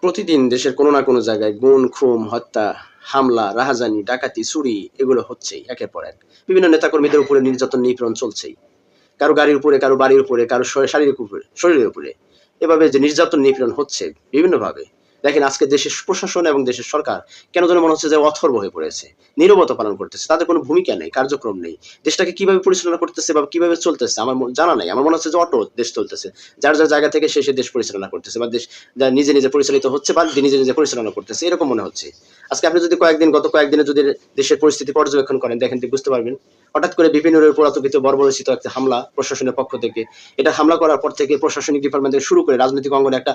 প্রতিদিন দেশের কোনো না কোনো জায়গায় গুণ খুম হত্যা, হামলা, রাহাজানি, ডাকাতি, চুরি, এগুলো হচ্ছেই, একের পর এক। বিভিন্ন নেতাকর্মীদের উপরে নির্যাতন, নিপীড়ন চলছেই। কারও গাড়ির উপরে, কারও বাড়ির উপরে, কারও শরীর- শারীরিক উপরে, শরীরের উপরে। এভাবে যে নির্যাতন, নিপীড়ন হচ্ছে বিভিন্নভাবে। দেখেন আজকে দেশের প্রশাসন এবং দেশের সরকার কেন যেন মনে হচ্ছে যে অথর্ব হয়ে পড়েছে, নীরবতা পালন করতেছে তাদের কোনো ভূমিকা নেই, কার্যক্রম নেই। দেশটাকে কীভাবে পরিচালনা করতেছে বা কীভাবে চলতেছে আমার জানা নাই। আমার মনে হচ্ছে যে অটো দেশ চলতেছে। যার যার জায়গা থেকে সে সে দেশ পরিচালনা করতেছে বা দেশ যা নিজে নিজে পরিচালিত হচ্ছে বা নিজে নিজে পরিচালনা করতেছে, এরকম মনে হচ্ছে। আজকে আপনি যদি কয়েকদিন, গত কয়েকদিনে যদি দেশের পরিস্থিতি পর্যবেক্ষণ করেন, দেখেন বুঝতে পারবেন, হঠাৎ করে বিভিন্ন পুরাতবিত বর্বরচিত একটা হামলা প্রশাসনের পক্ষ থেকে। এটা হামলা করার পর থেকে প্রশাসনিক ডিপার্টমেন্ট থেকে শুরু করে রাজনৈতিক অঙ্গনে একটা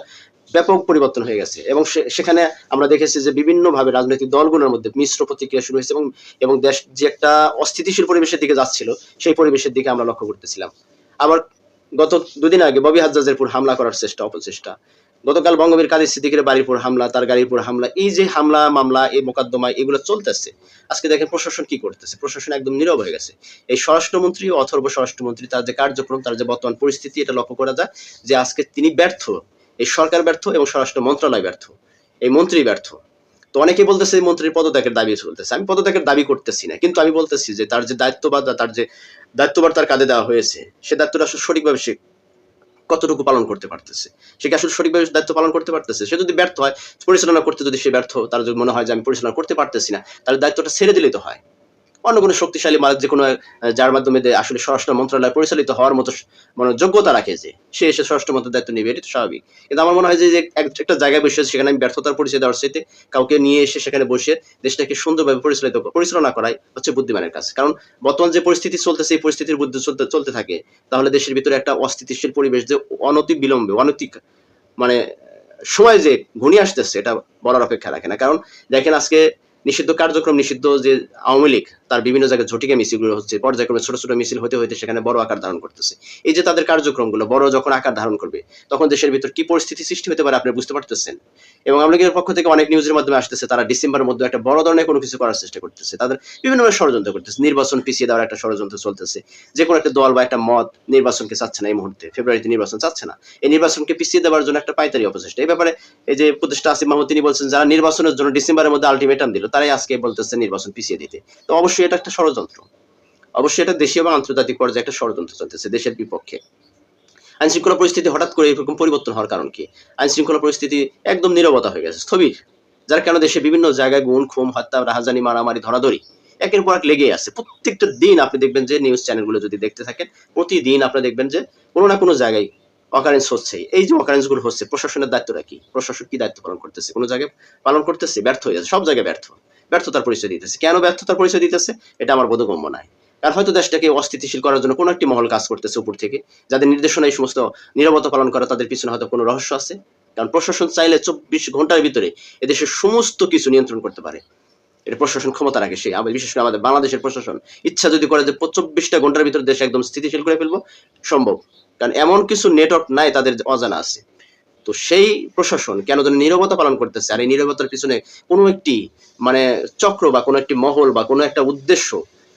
ব্যাপক পরিবর্তন হয়ে গেছে। এবং সেখানে আমরা দেখেছি যে বিভিন্নভাবে রাজনৈতিক দলগুলোর মধ্যে মিশ্র প্রতিক্রিয়া শুরু হয়েছে এবং এবং দেশ যে একটা অস্থিতিশীল পরিবেশের দিকে যাচ্ছিল, সেই পরিবেশের দিকে আমরা লক্ষ্য করতেছিলাম। আবার গত দুদিন আগে ববি হাজ্জাজের উপর হামলা করার চেষ্টা, অপচেষ্টা। গতকাল বঙ্গবীর কাদের সিদ্দিকের বাড়ির উপর হামলা, তার গাড়ির উপর হামলা, এই যে হামলা, মামলা, এই মোকদ্দমা এগুলো চলতেছে, আজকে দেখেন প্রশাসন কি করতেছে? প্রশাসন একদম নীরব হয়ে গেছে। এই স্বরাষ্ট্রমন্ত্রী অথর্ব স্বরাষ্ট্রমন্ত্রী, তার যে কার্যক্রম, তার যে বর্তমান পরিস্থিতি, এটা লক্ষ্য করা যায় যে আজকে তিনি ব্যর্থ। এই সরকার ব্যর্থ এবং স্বরাষ্ট্র মন্ত্রণালয় ব্যর্থ। এই মন্ত্রী ব্যর্থ। তো অনেকে বলতেছে মন্ত্রীর পদত্যাগের দাবি চলতেছে। আমি পদত্যাগের দাবি করতেছি না, কিন্তু আমি বলতেছি যে তার যে দায়িত্ববাদ বা তার যে দায়িত্বভার তার কাঁধে দেওয়া হয়েছে, সে দায়িত্বটা আসলে সঠিকভাবে সে কতটুকু পালন করতে পারতেছে? সে কি আসলে সঠিকভাবে দায়িত্ব পালন করতে পারতেছে? সে যদি ব্যর্থ হয়, পরিচালনা করতে যদি সে ব্যর্থ, তার যদি মনে হয় যে আমি পরিচালনা করতে পারতেছি না, তাহলে দায়িত্বটা ছেড়ে দিলেই তো হয়। অন্য কোনো শক্তিশালী মালিক যে কোনো যার মাধ্যমে আসলে স্বরাষ্ট্র মন্ত্রণালয় পরিচালিত হওয়ার মতো মানে যোগ্যতা রাখে যে, সে এসে স্বরাষ্ট্র মন্ত্রের দায়িত্ব নেবে, এটা তো স্বাভাবিক। কিন্তু আমার মনে হয় যে যে এক- একটা জায়গায় বসে সেখানে আমি ব্যর্থতার পরিচয় দেওয়ার চাইতে কাউকে নিয়ে এসে সেখানে বসে দেশটাকে সুন্দরভাবে পরিচালিত পরিচালনা করাই হচ্ছে বুদ্ধিমানের কাজ। কারণ বর্তমান যে পরিস্থিতি চলতেছে, এই পরিস্থিতির বুদ্ধি চলতে চলতে থাকে, তাহলে দেশের ভিতরে একটা অস্থিতিশীল পরিবেশ যে অনতি বিলম্বে অনতি মানে সময় যে ঘনিয়ে আসতেছে, এটা বলার অপেক্ষা রাখে না। কারণ দেখেন আজকে নিষিদ্ধ কার্যক্রম, নিষিদ্ধ যে আওয়ামী লীগ, তার বিভিন্ন জায়গায় ঝটিকা মিছিলগুলো হচ্ছে, পর্যায়ক্রমে ছোট ছোট মিছিল হতে হতে সেখানে বড় আকার ধারণ করতেছে। এই যে তাদের কার্যক্রমগুলো, বড় যখন আকার ধারণ করবে, তখন দেশের ভিতর কি পরিস্থিতি সৃষ্টি হতে পারে আপনি বুঝতে পারতেছেন? এবং আওয়ামী লীগের পক্ষ থেকে অনেক নিউজের মাধ্যমে আসতেছে, তারা ডিসেম্বরের মধ্যে একটা বড় ধরনের কোনো কিছু করার চেষ্টা করতেছে। তাদের বিভিন্নভাবে ষড়যন্ত্র করতেছে, নির্বাচন পিছিয়ে দেওয়ার একটা ষড়যন্ত্র চলতেছে। যে কোনো একটা দল বা একটা মত নির্বাচনকে চাচ্ছে না এই মুহূর্তে, ফেব্রুয়ারিতে নির্বাচন চাচ্ছে না। এই নির্বাচনকে পিছিয়ে দেওয়ার জন্য একটা পাইতারি অপচেষ্টা। এই ব্যাপারে এই যে উপদেষ্টা আসিফ মাহমুদ, তিনি বলছেন, যারা নির্বাচনের জন্য ডিসেম্বরের মধ্যে আলটিমেটাম দিল তারাই আজকে বলতেছে নির্বাচন পিছিয়ে দিতে। তো অবশ্যই এটা একটা ষড়যন্ত্র। অবশ্যই এটা দেশীয় এবং আন্তর্জাতিক পর্যায়ে একটা ষড়যন্ত্র চলতেছে দেশের বিপক্ষে। আইন শৃঙ্খলা পরিস্থিতি হঠাৎ করে এরকম পরিবর্তন হওয়ার কারণ কি? আইন শৃঙ্খলা পরিস্থিতি একদম নীরবতা হয়ে গেছে, স্থবির। যার কারণে দেশে বিভিন্ন জায়গায় গুণ খুম হত্যা, রাহাজানি, মারামারি, ধরাধরি একের পর এক লেগেই আছে। প্রত্যেকটা দিন আপনি দেখবেন যে নিউজ চ্যানেলগুলো যদি দেখতে থাকেন, প্রতিদিন আপনি দেখবেন যে কোনো না কোনো জায়গায় অকারেন্স হচ্ছে। এই যে অকারেন্সগুলো হচ্ছে, প্রশাসনের দায়িত্বটা কি? প্রশাসন কি দায়িত্ব পালন করতেছে? কোনো জায়গায় পালন করতেছে, ব্যর্থ হয়ে যাচ্ছে, সব জায়গায় ব্যর্থ। ব্যর্থতার পরিচয় দিতেছে। কেন ব্যর্থতার পরিচয় দিতেছে? এটা আমার বোধগম্য নয় কারণ হয়তো দেশটাকে অস্থিতিশীল করার জন্য কোনো একটি মহল কাজ করতেছে উপর থেকে। যাদের নির্দেশনা এই সমস্ত নিরবতা পালন করা, তাদের পিছনে হয়তো কোনো রহস্য আছে। কারণ প্রশাসন চাইলে চব্বিশ ঘণ্টার ভিতরে এদেশের সমস্ত কিছু নিয়ন্ত্রণ করতে পারে। এটা প্রশাসন ক্ষমতা রাখে সেই আমাদের বিশেষ করে আমাদের বাংলাদেশের প্রশাসন। ইচ্ছা যদি করে যে চব্বিশটা ঘণ্টার ভিতরে দেশ একদম স্থিতিশীল করে ফেলব, সম্ভব। কারণ এমন কিছু নেটওয়ার্ক নাই তাদের অজানা আছে। তো সেই প্রশাসন কেন যেন নীরবতা পালন করতেছে? আর এই নীরবতার পিছনে কোনো একটি মানে চক্র বা কোনো একটি মহল বা কোনো একটা উদ্দেশ্য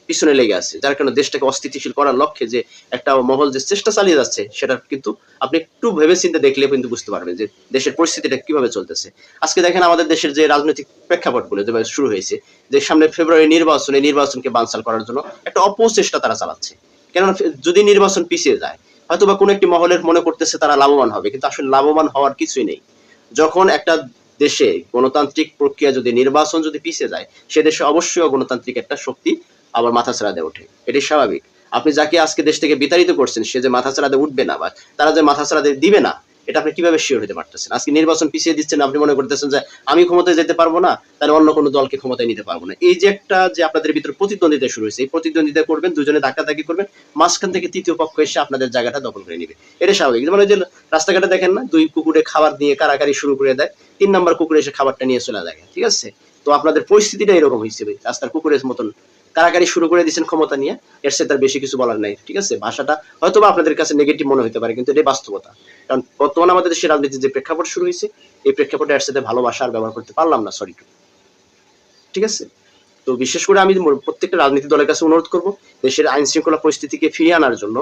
পিছনে লেগে আছে। যার কারণে দেশটাকে অস্থিতিশীল করার লক্ষ্যে যে একটা মহল যে চেষ্টা চালিয়ে যাচ্ছে, সেটা কিন্তু আপনি একটু ভেবে চিন্তে দেখলে কিন্তু বুঝতে পারবেন যে দেশের পরিস্থিতিটা কীভাবে চলতেছে। আজকে দেখেন আমাদের দেশের যে রাজনৈতিক প্রেক্ষাপটগুলো যেভাবে শুরু হয়েছে, যে সামনে ফেব্রুয়ারি নির্বাচন, এই নির্বাচনকে বানচাল করার জন্য একটা অপচেষ্টা তারা চালাচ্ছে। কেননা যদি নির্বাচন পিছিয়ে যায় হয়তো বা কোনো একটি মহলের মনে করতেছে তারা লাভবান হবে, কিন্তু আসলে লাভবান হওয়ার কিছুই নেই। যখন একটা দেশে গণতান্ত্রিক প্রক্রিয়া যদি নির্বাচন যদি পিছিয়ে যায়, সে দেশে অবশ্যই গণতান্ত্রিক একটা শক্তি আবার মাথা ছাড়া দিয়ে ওঠে। এটি স্বাভাবিক। আপনি যাকে আজকে দেশ থেকে বিতাড়িত করছেন, সে যে মাথা ছাড়া দিয়ে উঠবে না বা তারা যে মাথা ছাড়া দিয়ে দিবে না এটা আপনি কীভাবে শিওর হতে পারতেছেন? আজকে নির্বাচন পিছিয়ে দিচ্ছেন, আপনি মনে করতেছেন যে আমি ক্ষমতায় যেতে পারব না, তাহলে অন্য কোনো দলকে ক্ষমতায় নিতে পারব না। এই যে একটা যে আপনাদের ভিতরে প্রতিদ্বন্দ্বিতা শুরু হয়েছে, এই প্রতিদ্বন্দ্বিতা করবেন, দুজনে ধাক্কাধাক্কি করবেন, মাঝখান থেকে তৃতীয় পক্ষ এসে আপনাদের জায়গাটা দখল করে নেবে। এটা স্বাভাবিক। ওই যে রাস্তাঘাটে দেখেন না, দুই কুকুরে খাবার দিয়ে কারাকারি শুরু করে দেয়, তিন নম্বর কুকুরে এসে খাবারটা নিয়ে চলে যায়, ঠিক আছে? তো আপনাদের পরিস্থিতিটা এরকম হয়েছে রাস্তার কুকুরের মতন কারাকারি শুরু করে দিয়েছেন ক্ষমতা নিয়ে, এর সাথে তার বেশি কিছু বলার নাই, ঠিক আছে? ভাষাটা হয়তো আপনাদের কাছে নেগেটিভ মনে হতে পারে, কিন্তু এটাই বাস্তবতা। কারণ বর্তমানে আমাদের দেশের রাজনীতির যে প্রেক্ষাপট শুরু হয়েছে, এই প্রেক্ষাপটে এর সাথে ভালোবাসা আর ব্যবহার করতে পারলাম না সরি ঠিক আছে? তো বিশেষ করে আমি প্রত্যেকটা রাজনীতি দলের কাছে অনুরোধ করব, দেশের আইন শৃঙ্খলা পরিস্থিতিকে ফিরিয়ে আনার জন্য,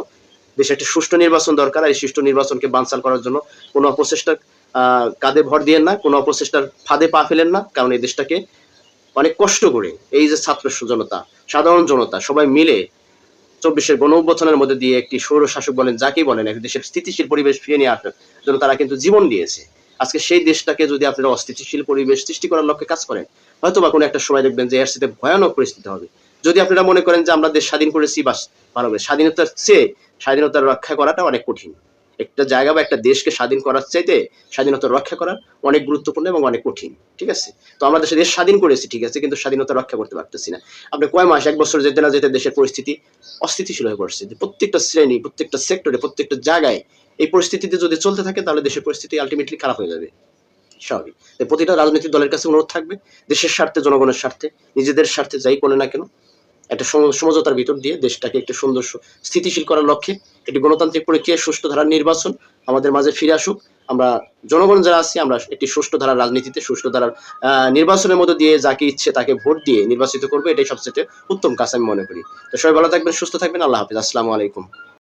দেশে একটা সুষ্ঠু নির্বাচন দরকার এই সুষ্ঠু নির্বাচনকে বানচাল করার জন্য কোনো অপচেষ্টা কাঁধে ভর দিয়েন না, কোনো অপচেষ্টার ফাঁদে পা ফেলেন না, কারণ এই দেশটাকে অনেক কষ্ট করে। এই যে ছাত্র জনতা সাধারণ জনতা, সবাই মিলে চব্বিশের গণ অভ্যুত্থানের মধ্যে দিয়ে একটি সৌর শাসক বলেন, যাকেই বলেন এক দেশের স্থিতিশীল পরিবেশ ফিরিয়ে নিয়ে আসার জন্য তারা কিন্তু জীবন দিয়েছে। আজকে সেই দেশটাকে যদি আপনারা অস্থিতিশীল পরিবেশ সৃষ্টি করার লক্ষ্যে কাজ করেন হয়তো বা কোনো একটা সময় দেখবেন যে এর সাথে ভয়ানক পরিস্থিতি হবে। যদি আপনারা মনে করেন যে আমরা দেশ স্বাধীন করেছি, বাস ভালো স্বাধীনতার চেয়ে স্বাধীনতা রক্ষা করাটা অনেক কঠিন। একটা জায়গা বা একটা দেশকে স্বাধীন করার চাইতে স্বাধীনতা রক্ষা করা অনেক গুরুত্বপূর্ণ এবং অনেক কঠিন, ঠিক আছে? তো আমরা দেশে দেশ স্বাধীন করেছি, ঠিক আছে, কিন্তু স্বাধীনতা রক্ষা করতে পারতেছি না। আপনি কয় মাস, এক বছর যেতে না যেতে দেশের পরিস্থিতি অস্থিতিশীল হয়ে পড়ছে। যে প্রত্যেকটা শ্রেণি, প্রত্যেকটা সেক্টরে, প্রত্যেকটা জায়গায় এই পরিস্থিতিতে যদি চলতে থাকে, তাহলে দেশের পরিস্থিতি আলটিমেটলি খারাপ হয়ে যাবে। স্বাভাবিক। প্রতিটা রাজনৈতিক দলের কাছে অনুরোধ থাকবে, দেশের স্বার্থে, জনগণের স্বার্থে, নিজেদের স্বার্থে যাই করে না কেন একটা সম- সমঝোতার ভিতর দিয়ে দেশটাকে একটি সুন্দর স্থিতিশীল করার লক্ষ্যে একটি গণতান্ত্রিক প্রক্রিয়া সুষ্ঠু ধারার নির্বাচন আমাদের মাঝে ফিরে আসুক। আমরা জনগণ যারা আছি, আমরা একটি সুষ্ঠু ধারার রাজনীতিতে সুষ্ঠু ধারার নির্বাচনের মধ্যে দিয়ে যাকে ইচ্ছে তাকে ভোট দিয়ে নির্বাচিত করব, এটাই সবচেয়ে উত্তম কাজ আমি মনে করি। তো সবাই ভালো থাকবেন, সুস্থ থাকবেন, আল্লাহ হাফিজ। আসসালামু আলাইকুম।